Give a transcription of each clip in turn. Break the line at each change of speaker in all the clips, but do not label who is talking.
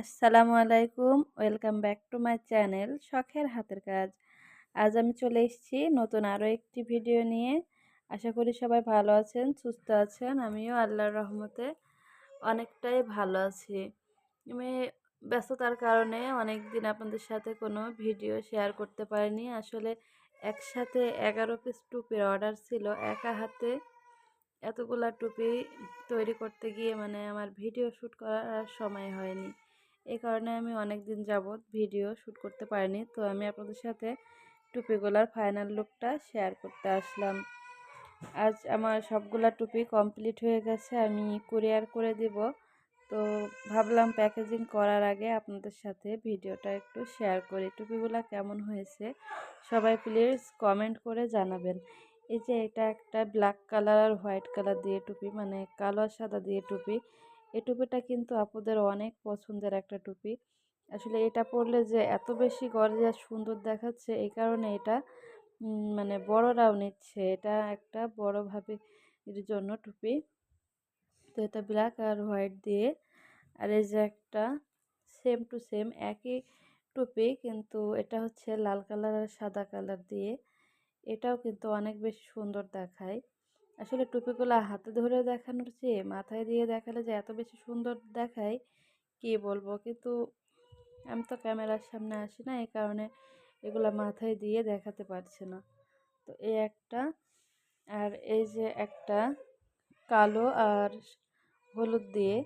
আসসালামু আলাইকুম, welcome back to my channel শখের হাতের কাজ। আজ আমি চলে এসেছি নতুন আরও একটি ভিডিও নিয়ে। আশা করি সবাই ভালো আছেন, সুস্থ আছেন, আমিও আল্লাহর রহমতে অনেকটাই ভালো আছি। আমি ব্যস্ততার কারণে অনেক দিন আপনাদের সাথে কোনো ভিডিও শেয়ার করতে পারিনি। আসলে একসাথে এগারো পিস টুপির অর্ডার ছিল, একা হাতে এতগুলা টুপি তৈরি করতে গিয়ে মানে আমার ভিডিও শ্যুট করার সময় হয়নি। এই কারণে আমি অনেক দিন যাবৎ ভিডিও শ্যুট করতে পারিনি। তো আমি আপনাদের সাথে টুপিগুলার ফাইনাল লুকটা শেয়ার করতে আসলাম। আজ আমার সবগুলা টুপি কমপ্লিট হয়ে গেছে, আমি কুরিয়ার করে দিব। তো ভাবলাম প্যাকেজিং করার আগে আপনাদের সাথে ভিডিওটা একটু শেয়ার করি। টুপিগুলা কেমন হয়েছে, সবাই প্লিজ কমেন্ট করে জানাবেন। এই যে এটা একটা ব্ল্যাক কালার আর হোয়াইট কালার দিয়ে টুপি মানে কালো আর সাদা দিয়ে টুপি। এই টুপিটা কিন্তু আপুদের অনেক পছন্দের একটা টুপি। আসলে এটা পরলে যে এত বেশি গর্জিয়াস সুন্দর দেখাচ্ছে, এই কারণে এটা মানে বড়রাও নিচ্ছে। এটা একটা বড়ভাবে এর জন্য টুপি। তো এটা ব্ল্যাক আর হোয়াইট দিয়ে। আর এই যে একটা সেম টু সেম একই টুপি, কিন্তু এটা হচ্ছে লাল কালার আর সাদা কালার দিয়ে। এটাও কিন্তু অনেক বেশি সুন্দর দেখায়। আসলে টুপিগুলো হাতে ধরে দেখানোর চেয়ে মাথায় দিয়ে দেখালে যে এত বেশি সুন্দর দেখায়, কি বলব? কিন্তু আমি তো ক্যামেরার সামনে আসি না, এই কারণে এগুলো মাথায় দিয়ে দেখাতে পারছি না। তো এই একটা, আর এই যে একটা কালো আর হলুদ দিয়ে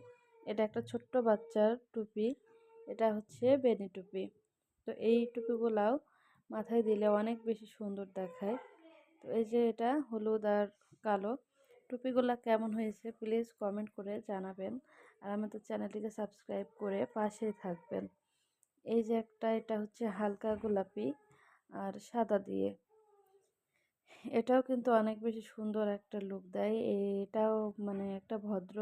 এটা একটা ছোট্ট বাচ্চার টুপি, এটা হচ্ছে বেনি টুপি। তো এই টুপিগুলাও মাথায় দিলে অনেক বেশি সুন্দর দেখায়। তো এই যে এটা হলুদ আর কালো। টুপিগুলো কেমন হয়েছে প্লিজ কমেন্ট করে জানাবেন। আর আমাদের চ্যানেলটিকে সাবস্ক্রাইব করে পাশেই থাকবেন। এই যে একটা, এটা হচ্ছে হালকা গোলাপি আর সাদা দিয়ে। এটাও কিন্তু অনেক বেশি সুন্দর একটা লুক দেয়। এটাও মানে একটা ভদ্র,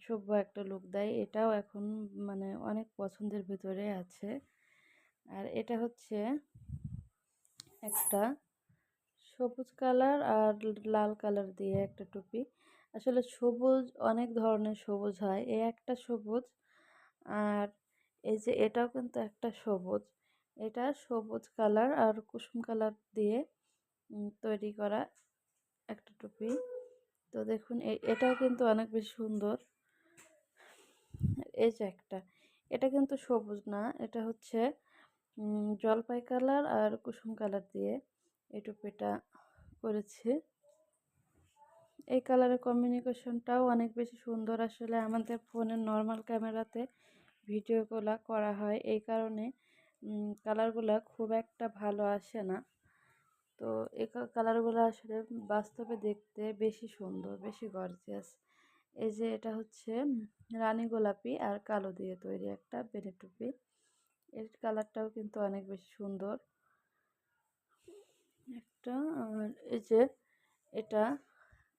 সভ্য একটা লুক দেয়। এটাও এখন মানে অনেক পছন্দের ভিতরে আছে। আর এটা হচ্ছে একটা সবুজ কালার আর লাল কালার দিয়ে একটা টুপি। আসলে সবুজ, অনেক ধরনের সবুজ হয়। এই একটা সবুজ আর এই যে এটাও কিন্তু একটা সবুজ। এটা সবুজ কালার আর কুসুম কালার দিয়ে তৈরি করা একটা টুপি। তো দেখুন এটাও কিন্তু অনেক বেশি সুন্দর। এই যে একটা। এটা কিন্তু সবুজ না, এটা হচ্ছে জলপাই কালার আর কুসুম কালার দিয়ে। এই টুপিটা করেছি। এই কালারের কম্বিনেশনটাও অনেক বেশি সুন্দর। আসলে আমাদের ফোনের নর্মাল ক্যামেরাতে ভিডিওগুলো করা হয়। এই কারণে কালারগুলো খুব একটা ভালো আসে না। তো এই কালারগুলো আসলে বাস্তবে দেখতে বেশি সুন্দর, বেশি গর্জিয়াস এই যে এটা হচ্ছে রানী গোলাপি আর কালো দিয়ে তৈরি একটা বেনে টুপি এর কালারটাও কিন্তু অনেক বেশি সুন্দর। একটা। আর এই যে এটা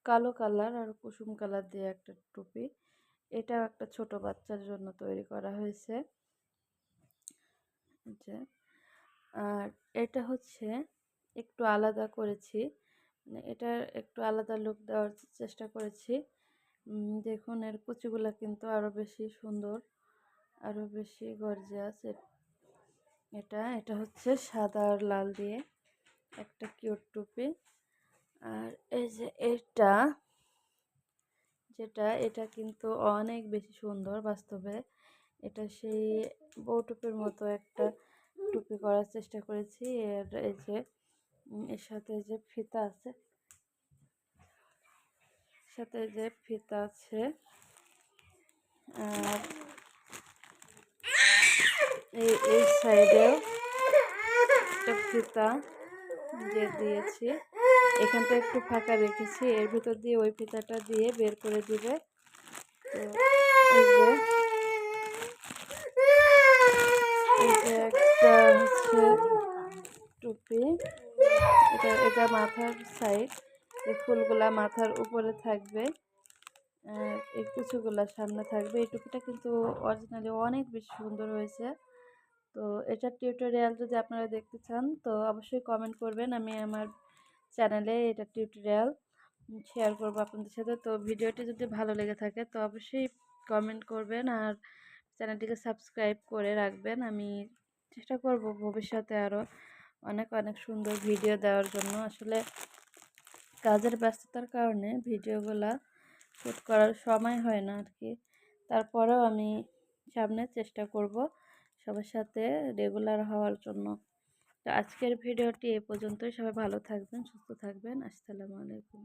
কালো কালার আর কুসুম কালার দিয়ে একটা টুপি। এটা একটা ছোট বাচ্চার জন্য তৈরি করা হয়েছে। যে। আর এটা হচ্ছে একটু আলাদা করেছি। মানে এটার একটু আলাদা লুক দেওয়ার চেষ্টা করেছি। দেখুন, এর কুচিগুলো কিন্তু আরও বেশি সুন্দর আরও বেশি গর্জিয়াস। এটা এটা হচ্ছে সাদা আর লাল দিয়ে। একটা কিউট টুপি। আর এই যে এটা, যেটা, এটা কিন্তু অনেক বেশি সুন্দর বাস্তবে। এটা সেই বউ টুপির মতো একটা টুপি করার চেষ্টা করেছি। এর এই যে এর সাথে যে ফিতা আছে সাথে যে ফিতা আছে। আর এই এই সাইডেও একটা ফিতা। যে দিয়েছি। এখানটা একটু ফাঁকা রেখেছি, এর ভিতর দিয়ে ওই ফিতাটা দিয়ে বের করে দিবে। একটা হচ্ছে টুপি, এটা এটা মাথার সাইড এই ফুলগুলা মাথার উপরে থাকবে এই কুচুগুলা সামনে থাকবে। এই টুপিটা কিন্তু অরিজিনালি অনেক বেশি সুন্দর হয়েছে। তো এটার টিউটোরিয়াল যদি আপনারা দেখতে চান, তো অবশ্যই কমেন্ট করবেন। আমি আমার চ্যানেলে এটা টিউটোরিয়াল শেয়ার করব আপনাদের সাথে। তো ভিডিওটি যদি ভালো লেগে থাকে, তো অবশ্যই কমেন্ট করবেন আর চ্যানেলটিকে সাবস্ক্রাইব করে রাখবেন। আমি চেষ্টা করব ভবিষ্যতে আরও অনেক অনেক সুন্দর ভিডিও দেওয়ার জন্য। আসলে কাজের ব্যস্ততার কারণে ভিডিওগুলা শ্যুট করার সময় হয় না আর কি তারপরেও আমি সামনে চেষ্টা করব সবার সাথে রেগুলার হওয়ার জন্য। তো আজকের ভিডিওটি এ পর্যন্তই। সবাই ভালো থাকবেন, সুস্থ থাকবেন। আসসালামু আলাইকুম।